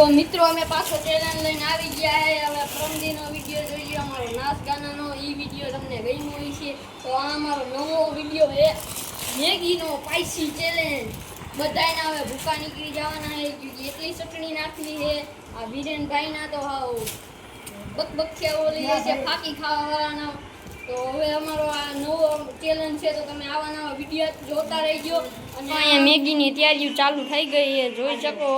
તો મિત્રો, અમે પાછો ચેલેન્જ લઈને આવી ગયા છે હવે પ્રમદીનો વીડિયો જોઈ લો અમારો નાચ ગાનાનો એ વીડિયો તમને ગમ્યો હોય છે. તો આ અમારો નવો વીડિયો છે મેગીનો સ્પાઈસી ચેલેન્જ બધાને હવે ભૂકા નીકળી જવાના છે એટલી ચટણી નાખવી છે આ વિરેનભાઈના તો હાવ બકબકિયા ઓલી છે, ફાકી ખાવાવાળાના. તો હવે અમારો આ નવો ચેલેન્જ છે, તો તમે આવા નવા વીડિયો જોતા રહેજો. અહીંયા મેગીની તૈયારીઓ ચાલુ થઈ ગઈ છે જોઈ શકો.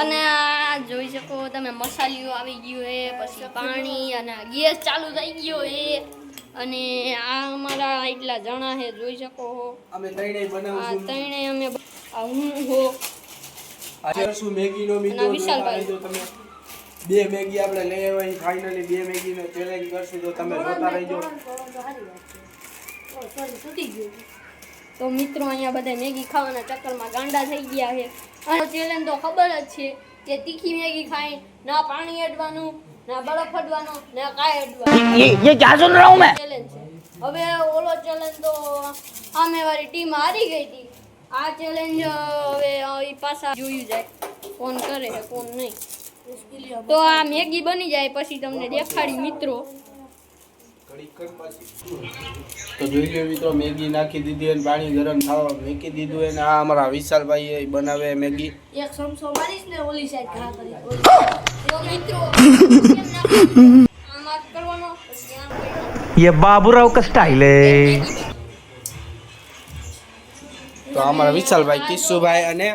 અને આ જોઈ શકો તમે મસાલીઓ આવી ગયું છે પછી પાણી અને ગેસ ચાલુ થઈ ગયો છે. અને આ અમારા એટલા જણા છે જોઈ શકો. અમે ત્રણેય આ ત્રણેય ત્રણે અમે હું હો. આજે શું મેગીનો મિત્રો. વિશાલભાઈ. રહેજો તમે બે મેગી આપણે લઈ આવ્યા ફાઇનલી બે મેગીનો ચેલેન્જ કરશું. તો તમે જોતા રહેજો. તો મિત્રો અહીંયા બધા મેગી ખાવાના ચક્કરમાં ગાંડા થઈ ગયા છે અને ચેલેન્જ તો ખબર જ છે કે તીખી મેગી ખાઈ ના પાણી અડવાનું ના બરફ અડવાનો ના કાંઈ અડવાનું ये ये क्या सुन रहा हूँ मैं ચેલેન્જ છે હવે ઓલો ચેલેન્જ તો સામેવાળી ટીમ હારી ગઈ હતી આ ચેલેન્જ હવે એ પાછા જોયું જાય કોણ કરે છે કોણ નહીં તો આ મેગી બની જાય પછી તમને દેખાડી મિત્રો તો જોઈ લો મિત્રો મેગી નાખી દીધી અને પાણી ગરમ થવા મૂકી દીધું અને આ અમારા વિશાલભાઈ એ બનાવે મેગી એક સમસો મારીશ ને ઓલી સાઈડ ઘા કરી તો મિત્રો કેમ નાખવાનું? આમ હાથ કરવાનો પછી આમ કરવાનો. ये बाबूराव का स्टाइल है તો અમારા વિશાલભાઈ કિસ્સુભાઈ અને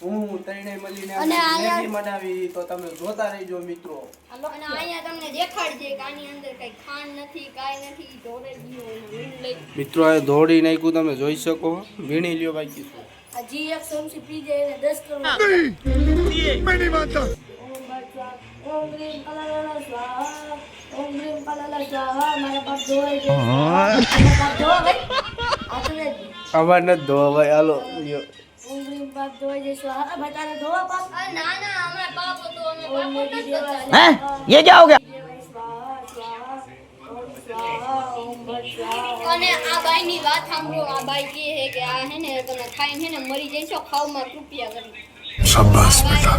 હું ત્રણેય મળીને અને આયા- મેગી બનાવી તો તમે જોતા રહેજો મિત્રો. અને અહીંયા તમને દેખાડજે કે આની અંદર કઈ ખાંડ નથી કાઈ નથી ઢોરે ગયું અને મીંડ લઈ મિત્રો આ ધોળી નાખ્યું તમે જોઈ શકો. વીણી લ્યો ભાઈ કિસ્સુ આ જી એક સમસી પી જાય એને 10 કરોડ ઓમ ગ્રીમ કલર સ્વાહા ઓમ ગ્રીમ કલર સ્વાહા મારા બાપ ધોવાઈ જાય મારા બાપ ધોવા ભાઈ આવા નથી ધોવા ભાઈ હાલો લ્યો. ઓમ ગ્રીમ બાપ ધોવાઈ જાય સ્વાહા આ ભાઈ તારે ધોવા બાપ આ ના ના અમારે પાપ હતો અમે ઓમ પાપ મોદી નથી દેવા કરતા. हैं ये क्या हो गया દેવાય સ્વાહા સ્વાહા ઓમ સ્વાહા ઓમ ભટ સ્વાહા અને આ બાઈની વાત સાંભળો આ બાઈ કહે છે કે આ હે ને તમે ખાઈને હે ને મરી જઈશો ખાવમાં કૃપયા કરી શાબાશ બેટા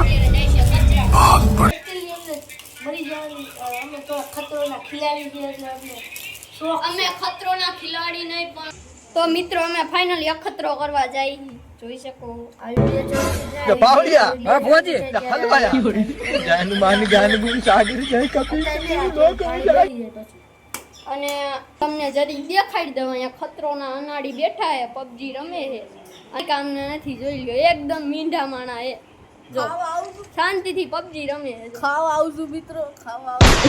Actually એમને મરી જવાની અ, અમે તો ખતરોના ખિલાડી છે એટલે અમને શોખ અમે ખતરોના ખિલાડી નહીં પણ તો મિત્રો અમે ફાઇનલી અખતરો કરવા જાય જોઈ શકો. પાવડિયા ભોજી હલવાયા જાન માન જાન ગુણ સાગર જય કપિલ. અને તમને જરી દેખાડી દઉં અહીંયા ખતરોના અનાડી બેઠા હે પબજી રમે હે અને કામને નથી જોઈ લ્યો એકદમ મીંઢા માણા હે જો શાંતિથી પબજી રમે હે ખાવ આવજો મિત્રો. ખાવ આવજો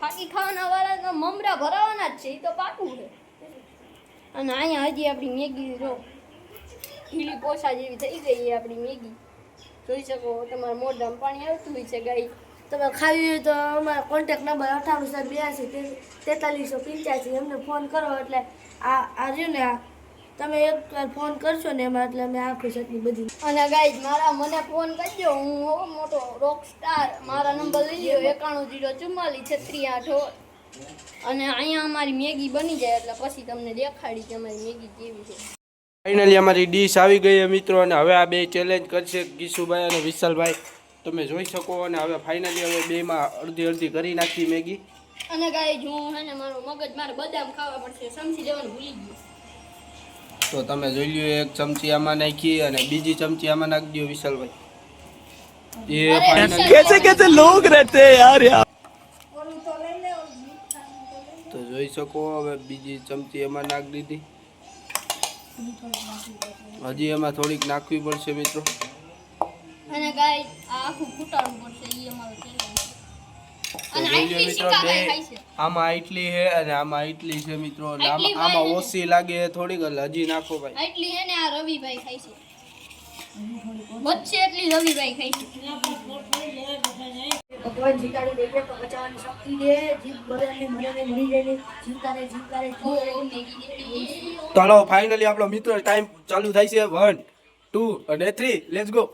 ખાકી ખાવાના વાળા મમરા ભરાવાના જ છે એ તો પાકું છે. અને અહીંયા હજી આપણી મેગી જો ખીલી પોસા જેવી થઈ ગઈ આપણી મેગી. જોઈ શકો, તમારા મોઢામાં પાણી આવતું હોય છે ગાય તમે ખાવી હોય તો અમારો કોન્ટેક નંબર અઠાણું સાત બ્યાસી તેતાલીસો પંચ્યાસી એમને ફોન કરો એટલે આ આ રહ્યું ને આ. તમે એકવાર ફોન કરશો ને એમાં એટલે અમે આખી સતની બધી. અને ગાય મારા મને ફોન કરજો. હું મોટો રોક સ્ટાર મારા નંબર લઈ લો એકાણું જીરો ચુમ્માલીસ છત્રી આઠ અને અહીંયા અમારી મેગી બની જાય એટલે પછી તમને દેખાડી કે અમારી મેગી કેવી છે ફાઇનલી અમારી ડીશ આવી ગઈ છે મિત્રો અને હવે આ બે ચેલેન્જ કરશે કિશુભાઈ અને વિશાલભાઈ તમે જોઈ શકો અને હવે ફાઇનલી હવે બેમાં અડધી અડધી કરી નાખી મેગી અને ગાઈઝ હું હે ને મારો મગજ મારે બદામ ખાવા પડશે સમજી લેવાનું ભૂલી ગયું તો તમે જોઈ લ્યો એક ચમચી આમાં નાખી અને બીજી ચમચી આમાં નાખી દો વિશાલભાઈ એ અરે ફાઇનલી कैसे कैसे लोग रहते हैं यार यार જોઈ શકો હવે બીજી ચમચી એમાં નાખી દીધી. હજી એમાં થોડીક નાખવી પડશે મિત્રો. અને ગાઈઝ આ આખું ફૂટાડવું પડશે એ અમારો ચેલેન્જ તો અને જોઈ લ્યો આટલી છે. આમાં અને આમાં ઇટલી છે મિત્રો. આમાં આમાં ઓછી લાગે છે થોડીક હજી નાખો ભાઈ. આટલી હે ને આ રવિભાઈ ખાઈ છે. વચ્ચે એટલી રવિભાઈ ખાઈ છે. ભગવાન જીતાડી દે તો બચાવવાની શક્તિ દે જીત બધાને મને મળી જાય જીતારે જીતારે ઓ મેગી જેટલી તો હાલો ફાઇનલી આપણો મિત્રો ટાઈમ ચાલુ થાય છે વન ટુ અને થ્રી લેટ્સ ગો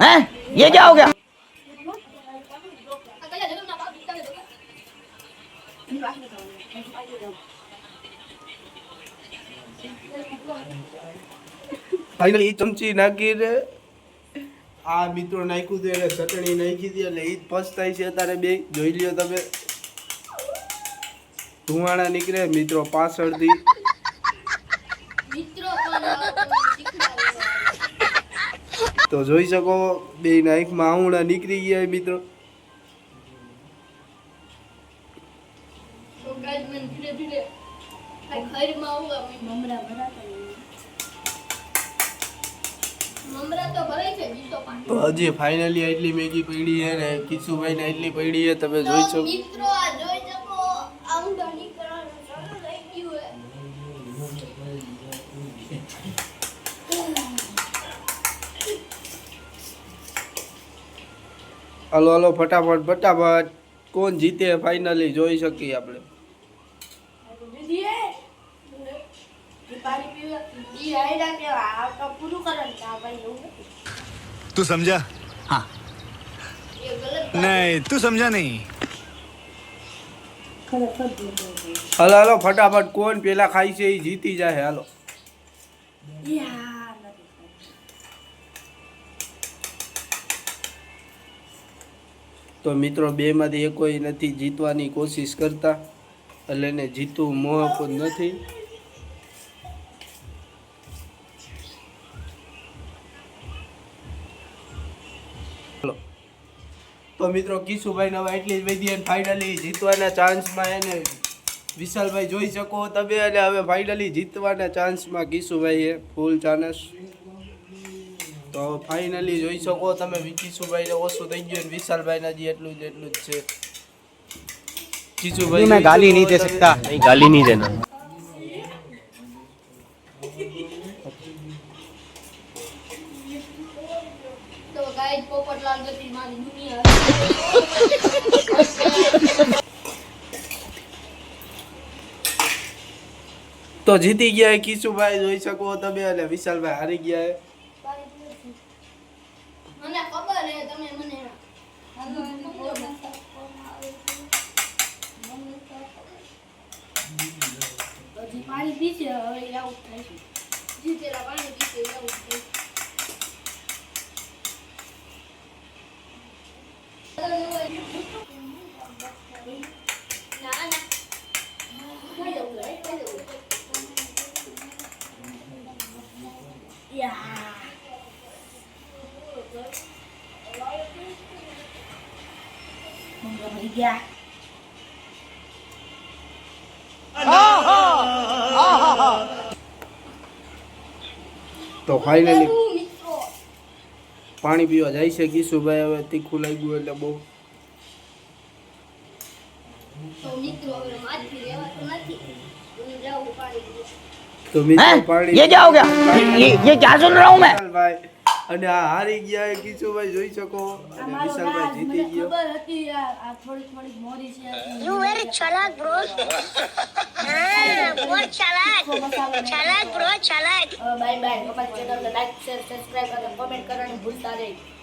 हैं ये क्या हो गया ફાઇનલી ચમચી નાખીને આ મિત્રો નાખ્યું હતું એટલે ચટણી નાખી હતી એટલે એ જ પસ્તાય છે અત્યારે બે. જોઈ લ્યો તમે. ધુમાડા નીકળે મિત્રો પાછળથી. તો જોઈ શકો બે નાઈકમાં આંગળા નીકળી ગયા મિત્રો. ધીરે ધીરે આ ખરીમાં આવવા માંડ્યું. મમરા ભરાતા મમરા તો હજી ફાઇનલી એટલી મેગી પડી છે ને કિશુભાઈને એટલી પડી છે તમે જોઈ શકો. મિત્રો આ જોઈ શકો ગયું હે. હાલો હાલો ફટાફટ ફટાફટ. કોણ જીતે? ફાઇનલી જોઈ શકીએ આપણે દીદી એ ઈ તો. તું સમજા? હા. નહીં તું સમજા નહીં. હલો હલો ફટાફટ કોણ પેલા ખાઈ છે એ જીતી જાય હાલો. તો મિત્રો બે માંથી એ કોઈ નથી જીતવાની કોશિશ કરતા. એટલે એને જીતવું મોહક નથી. તો મિત્રો કિશુભાઈ નવા એટલી જ વધી અને ફાઇનલી જીતવાના ચાન્સમાં એને વિશાલભાઈ જોઈ શકો તમે અને હવે ફાઇનલી જીતવાના ચાન્સમાં કિશુભાઈએ ફૂલ ચાન્સ તો ફાઇનલી જોઈ શકો તમે કિશુભાઈને ઓછું થઈ ગયું વિશાલભાઈને હજી એટલું જ એટલું જ છે. કિશુભાઈ મેં ગાલી નહીં દે શકતા ગાલી નહીં દેના. તો ગાઈડ પોપટલાલ ગતિ મારી દુનિયા. તો જીતી ગયા કિશુભાઈ જોઈ શકો તમે અને વિશાલભાઈ હારી ગયા મને ખબર હે તમે મને હજી પાણી પીશે હવે આઉટ થાય છે જીતેલા પાણી પીતે એવું છે. ના ના ખાઈ જવું ખાઈ જવું તો ફાઇનલી પાણી પીવા જાય છે કિશુભાઈ હવે તીખું લાગ્યું એટલે બહુ. મિત્રો તો મિત્ર એ જાઓ ગયા એ એ ક્યાં સુન રહા હું મેં અને આ હારી ગયા કિશુભાઈ જોઈ શકો અને વિશાલભાઈ જીતી ગયો ખબર હતી આ થોડી થોડી મોરી છે યુ વેરી ચલાક બ્રો હા બોલ ચલાક ચલાક બ્રો ચલાક બાય બાય અમારી ચેનલ ને લાઈક શેર સબસ્ક્રાઇબ અને કોમેન્ટ કરવાનું ભૂલતા નહીં